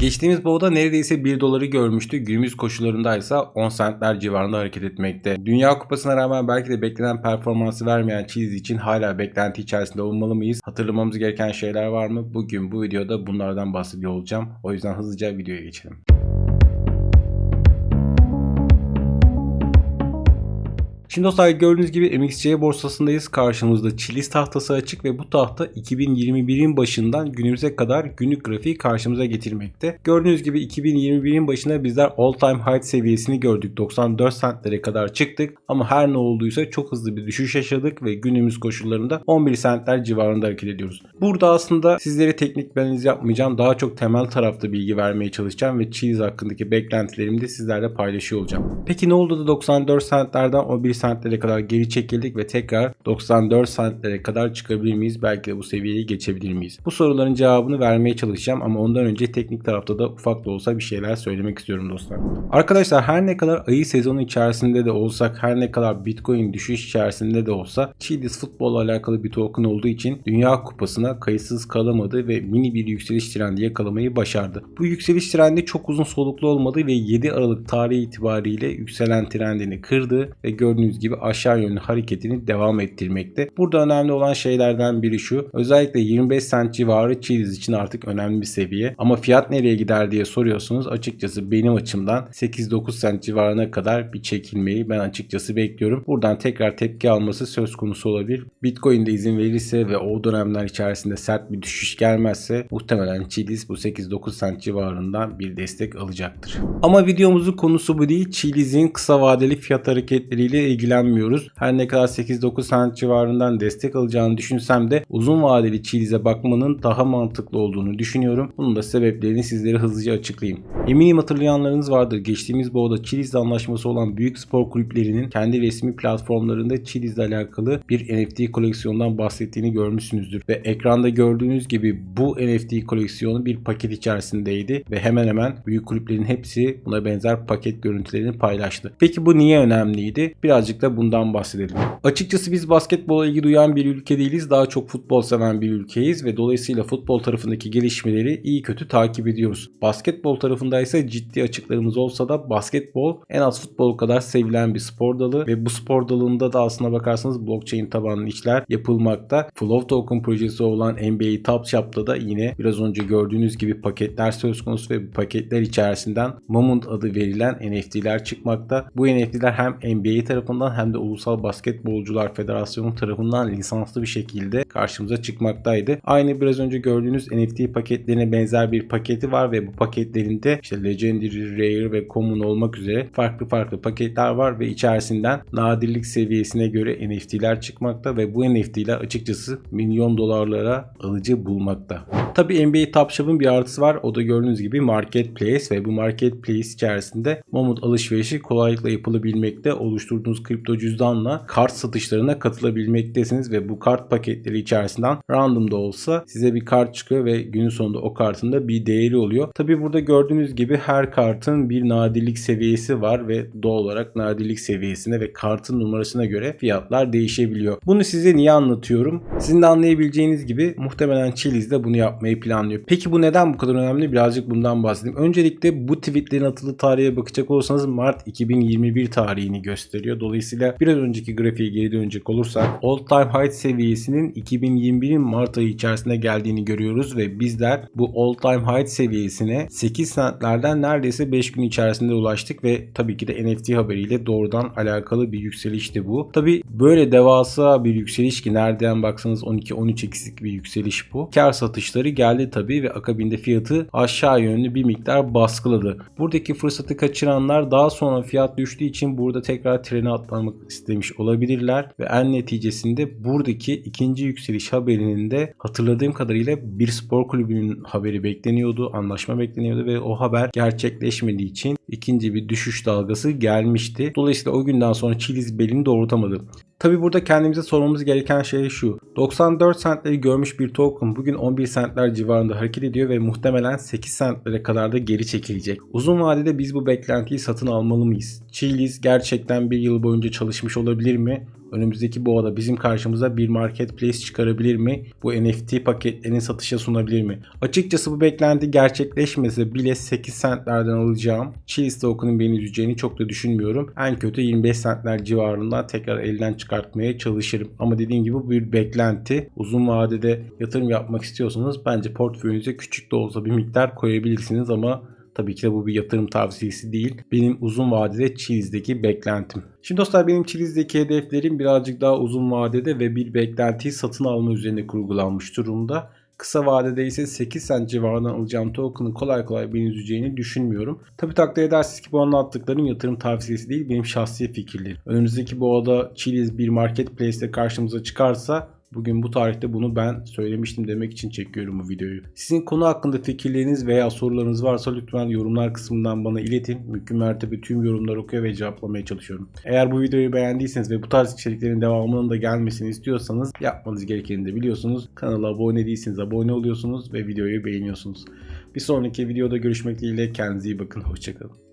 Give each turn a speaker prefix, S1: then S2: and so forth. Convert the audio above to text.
S1: Geçtiğimiz boğda neredeyse 1 doları görmüştü. Günümüz koşullarında ise 10 centler civarında hareket etmekte. Dünya Kupası'na rağmen belki de beklenen performansı vermeyen Cheese için hala beklenti içerisinde olmalı mıyız? Hatırlamamız gereken şeyler var mı? Bugün bu videoda bunlardan bahsediyor olacağım. O yüzden hızlıca videoya geçelim. Şimdi dostlar gördüğünüz gibi MXC borsasındayız. Karşımızda Chiliz tahtası açık ve bu tahta 2021'in başından günümüze kadar günlük grafiği karşımıza getirmekte. Gördüğünüz gibi 2021'in başında bizler all time high seviyesini gördük. 94 centlere kadar çıktık ama her ne olduysa çok hızlı bir düşüş yaşadık ve günümüz koşullarında 11 centler civarında hareket ediyoruz. Burada aslında sizlere teknik analiz yapmayacağım. Daha çok temel tarafta bilgi vermeye çalışacağım ve Chiliz hakkındaki beklentilerimi de sizlerle paylaşıyor olacağım. Peki ne oldu da 94 centlerden 11 centlere kadar geri çekildik ve tekrar 94 centlere kadar çıkabilir miyiz? Belki de bu seviyeyi geçebilir miyiz? Bu soruların cevabını vermeye çalışacağım ama ondan önce teknik tarafta da ufak da olsa bir şeyler söylemek istiyorum dostlar. Arkadaşlar her ne kadar ayı sezonu içerisinde de olsak, her ne kadar Bitcoin düşüş içerisinde de olsa Chiliz futbolla alakalı bir token olduğu için Dünya Kupası'na kayıtsız kalamadı ve mini bir yükseliş trendi yakalamayı başardı. Bu yükseliş trendi çok uzun soluklu olmadı ve 7 Aralık tarihi itibariyle yükselen trendini kırdı ve gördüğünüz gördüğünüz gibi aşağı yönlü hareketini devam ettirmekte. Burada önemli olan şeylerden biri şu. Özellikle 25 cent civarı Chiliz için artık önemli bir seviye. Ama fiyat nereye gider diye soruyorsunuz. Açıkçası benim açımdan 8-9 cent civarına kadar bir çekilmeyi ben açıkçası bekliyorum. Buradan tekrar tepki alması söz konusu olabilir. Bitcoin de izin verirse ve o dönemler içerisinde sert bir düşüş gelmezse muhtemelen Chiliz bu 8-9 cent civarından bir destek alacaktır. Ama videomuzun konusu bu değil. Chiliz'in kısa vadeli fiyat hareketleriyle ilgilenmiyoruz. Her ne kadar 8-9 cent civarından destek alacağını düşünsem de uzun vadeli Chiliz'e bakmanın daha mantıklı olduğunu düşünüyorum. Bunun da sebeplerini sizlere hızlıca açıklayayım. Eminim hatırlayanlarınız vardır. Geçtiğimiz boğda Chiliz'le anlaşması olan büyük spor kulüplerinin kendi resmi platformlarında Chiliz'le alakalı bir NFT koleksiyondan bahsettiğini görmüşsünüzdür. Ve ekranda gördüğünüz gibi bu NFT koleksiyonu bir paket içerisindeydi ve hemen hemen büyük kulüplerin hepsi buna benzer paket görüntülerini paylaştı. Peki bu niye önemliydi? Birazcık da bundan bahsedelim. Açıkçası biz basketbola ilgi duyan bir ülke değiliz. Daha çok futbol seven bir ülkeyiz ve dolayısıyla futbol tarafındaki gelişmeleri iyi kötü takip ediyoruz. Basketbol tarafında ise ciddi açıklarımız olsa da basketbol en az futbol kadar sevilen bir spor dalı ve bu spor dalında da aslına bakarsanız blockchain tabanlı işler yapılmakta. Flow Token projesi olan NBA Top Shop'ta da yine biraz önce gördüğünüz gibi paketler söz konusu ve bu paketler içerisinden Moment adı verilen NFT'ler çıkmakta. Bu NFT'ler hem NBA tarafından hem de Ulusal Basketbolcular Federasyonu tarafından lisanslı bir şekilde karşımıza çıkmaktaydı. Aynı biraz önce gördüğünüz NFT paketlerine benzer bir paketi var ve bu paketlerinde işte Legendary, Rare ve Common olmak üzere farklı farklı paketler var ve içerisinden nadirlik seviyesine göre NFT'ler çıkmakta ve bu NFT'ler açıkçası milyon dolarlara alıcı bulmakta. Tabi NBA Top Shop'ın bir artısı var. O da gördüğünüz gibi Marketplace ve bu Marketplace içerisinde Momut alışverişi kolaylıkla yapılabilmekte. Oluşturduğunuz kripto cüzdanla kart satışlarına katılabilmektesiniz ve bu kart paketleri içerisinden random da olsa size bir kart çıkıyor ve günün sonunda o kartın da bir değeri oluyor. Tabi burada gördüğünüz gibi her kartın bir nadirlik seviyesi var ve doğal olarak nadirlik seviyesine ve kartın numarasına göre fiyatlar değişebiliyor. Bunu size niye anlatıyorum? Sizin de anlayabileceğiniz gibi muhtemelen Chiliz de bunu yapmayı planlıyor. Peki bu neden bu kadar önemli? Birazcık bundan bahsedeyim. Öncelikle bu tweetlerin atıldığı tarihe bakacak olursanız Mart 2021 tarihini gösteriyor. Dolayısıyla biraz önceki grafiğe geri dönecek olursak all time high seviyesinin 2021'in Mart ayı içerisinde geldiğini görüyoruz ve bizler bu all time high seviyesine 8 centlerden neredeyse 5 gün içerisinde ulaştık ve tabii ki de NFT haberiyle doğrudan alakalı bir yükselişti bu. Tabii böyle devasa bir yükseliş ki nereden baksanız 12-13 eksik bir yükseliş bu. Kar satışları geldi tabii ve akabinde fiyatı aşağı yönlü bir miktar baskıladı. Buradaki fırsatı kaçıranlar daha sonra fiyat düştüğü için burada tekrar trene atlamak istemiş olabilirler ve en neticesinde buradaki ikinci yükseliş haberinin de hatırladığım kadarıyla bir spor kulübünün haberi bekleniyordu, anlaşma bekleniyordu ve o haber gerçekleşmediği için ikinci bir düşüş dalgası gelmişti. Dolayısıyla o günden sonra Chiliz belini doğrultamadı. Tabi burada kendimize sormamız gereken şey şu. 94 centleri görmüş bir token bugün 11 centler civarında hareket ediyor ve muhtemelen 8 centlere kadar da geri çekilecek. Uzun vadede biz bu beklentiyi satın almalı mıyız? Chiliz gerçekten bir yıl boyunca çalışmış olabilir mi? Önümüzdeki boğada bizim karşımıza bir marketplace çıkarabilir mi? Bu NFT paketlerini satışa sunabilir mi? Açıkçası bu beklenti gerçekleşmese bile 8 centlerden alacağım. Chili's token'ın beni üzeceğini çok da düşünmüyorum. En kötü 25 centler civarında tekrar elden çıkartmaya çalışırım. Ama dediğim gibi bu bir beklenti. Uzun vadede yatırım yapmak istiyorsanız bence portföyünüze küçük de olsa bir miktar koyabilirsiniz ama Tabii ki de bu bir yatırım tavsiyesi değil. Benim uzun vadede Chiliz'deki beklentim. Şimdi dostlar benim Chiliz'deki hedeflerim birazcık daha uzun vadede ve bir beklentiyi satın alma üzerine kurgulanmış durumda. Kısa vadede ise 8 cent civarından alacağım token'ın kolay kolay beni üzeceğini düşünmüyorum. Tabi takdir edersiniz ki bu anlattıklarım yatırım tavsiyesi değil benim şahsi fikirlerim. Önümüzdeki boğada Chiliz bir marketplace'te karşımıza çıkarsa Bugün bu tarihte bunu ben söylemiştim demek için çekiyorum bu videoyu. Sizin konu hakkında fikirleriniz veya sorularınız varsa lütfen yorumlar kısmından bana iletin. Mümkün mertebe tüm yorumları okuyor ve cevaplamaya çalışıyorum. Eğer bu videoyu beğendiyseniz ve bu tarz içeriklerin devamının da gelmesini istiyorsanız yapmanız gerekeni de biliyorsunuz. Kanala abone değilseniz abone oluyorsunuz ve videoyu beğeniyorsunuz. Bir sonraki videoda görüşmek dileğiyle kendinize iyi bakın. Hoşçakalın.